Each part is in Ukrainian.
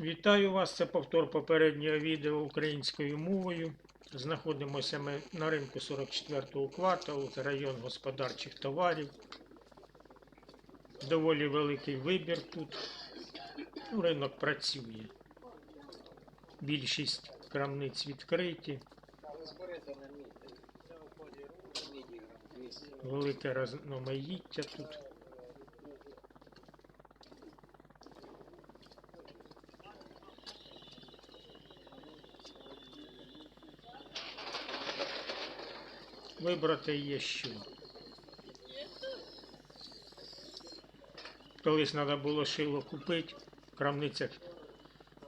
Вітаю вас! Це повтор попереднього відео українською мовою. Знаходимося ми на ринку 44-го кварталу, це район господарчих товарів. Доволі великий вибір тут. Ну, Ринок працює. Більшість крамниць відкриті, велике розноманіття тут. Вибрати є що. Колись треба було шило купити, в крамницях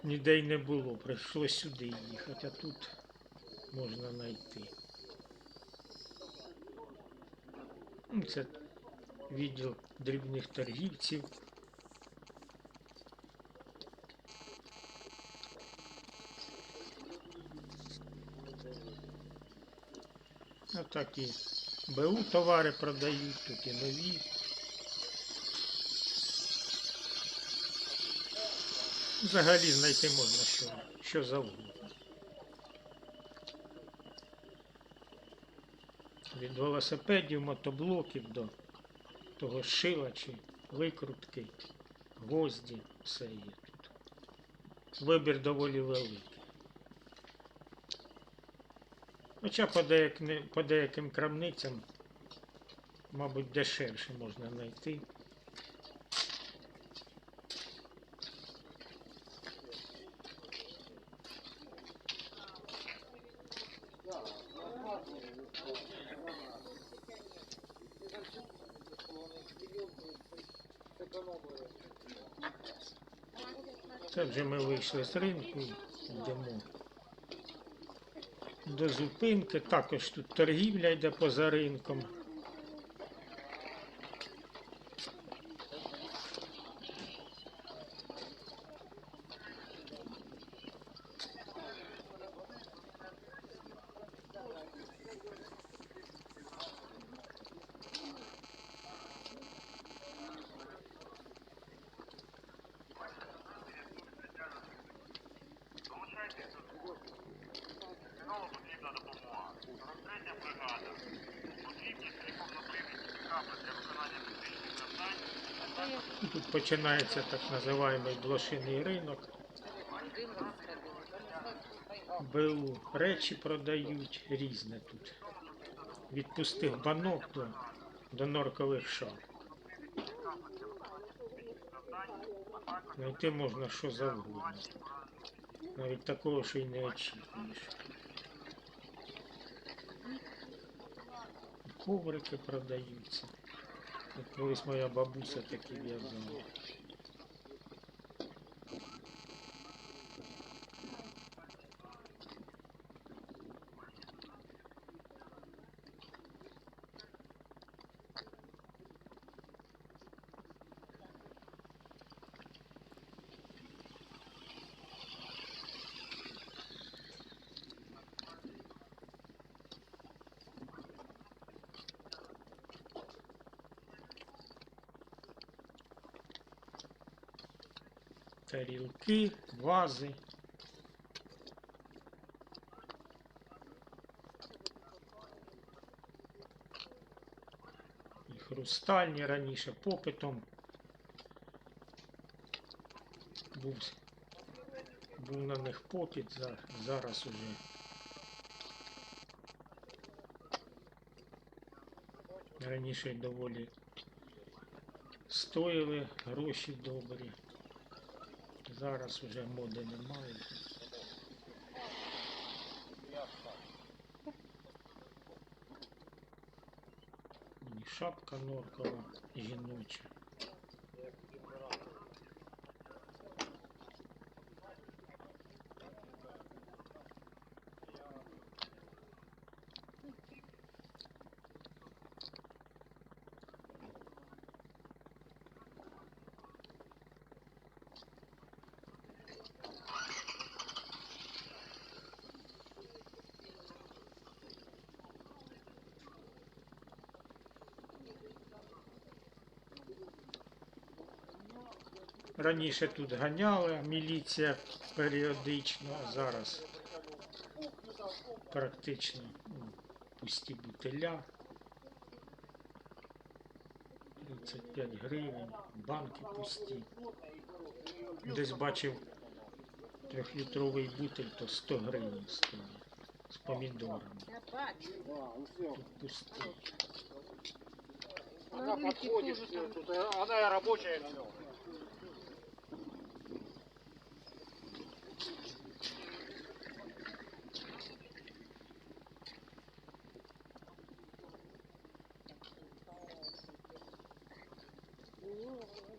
ніде й не було. Прийшлося сюди їхати, а тут можна знайти. Ну, Це відділ дрібних торгівців. А так і БУ товари продають, тут і нові. Взагалі знайти можна що, що завгодно. Від велосипедів, мотоблоків до того шила чи викрутки, гвозді, все є тут. Вибір доволі великий. Хоча по, деяким, по деяким крамницям, мабуть, дешевше можна знайти. Це вже ми вийшли з ринку, йдемо до зупинки. Також тут торгівля йде поза ринком. Тут починається так називаємий блошиний ринок. БУ речі продають різне тут. Від пустих банок до, до норкових шапок. Знайти можна що завгодно. Навіть такого, що й не очікуєш. Коврики продаються. Колись моя бабуся такі в'язала. Тарілки, вази. І хрустальні раніше попитом був, був на них попит, за- зараз уже раніше доволі стоїли гроші добрі. Зараз уже моди немає. І шапка норкова жіноча. Раніше тут ганяла міліція періодично, а зараз практично ну, пусті бутиля. 35 гривень, банки пусті. Десь бачив трьохлітровий бутиль, то 100 гривень стоїть з помідорами. Тут пусті. Она рабочая Ooh.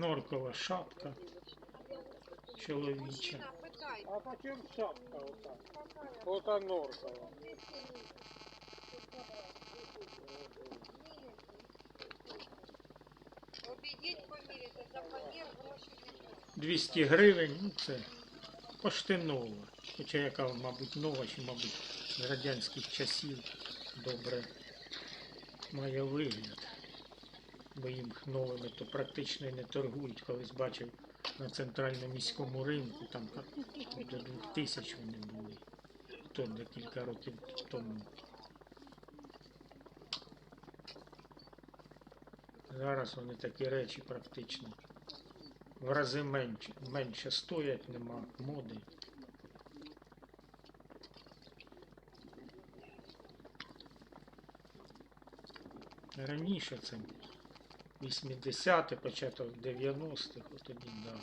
Норкова шапка чоловіча. А почем шапка? Вот она норкова. Обійдіть поміряти, за помір гроші не 200 гривень, ну це пошти нова. Хоча яка, мабуть, нова, чи, мабуть, з радянських часів добре має вигляд. Бо їм новими то практично і не торгують. Колись бачив на центральному міському ринку, там до 2000 вони були. То декілька років тому. Зараз вони такі речі практично в рази менше, менше стоять, нема моди. Раніше це 80-ті, початок 90-х, от тоді, да.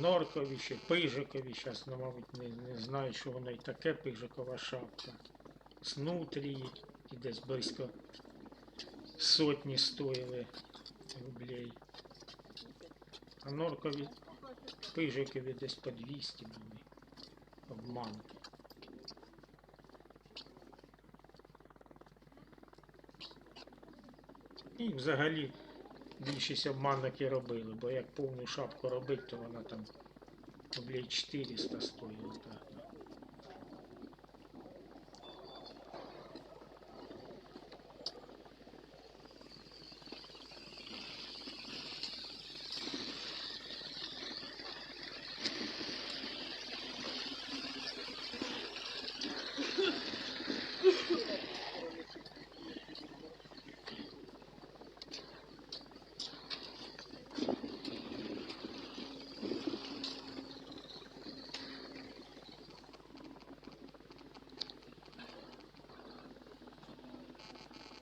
Норкові ще, пижикові, зараз, ну, мабуть, не, не знаю, що воно і таке пижикова шапка. Снутрії, і десь близько сотні стоїли рублей. А норкові пижикові десь по 200 були. Обманки. І взагалі більшість обманок робили, бо як повну шапку робити, то вона там рублей 400 стоїла. Так.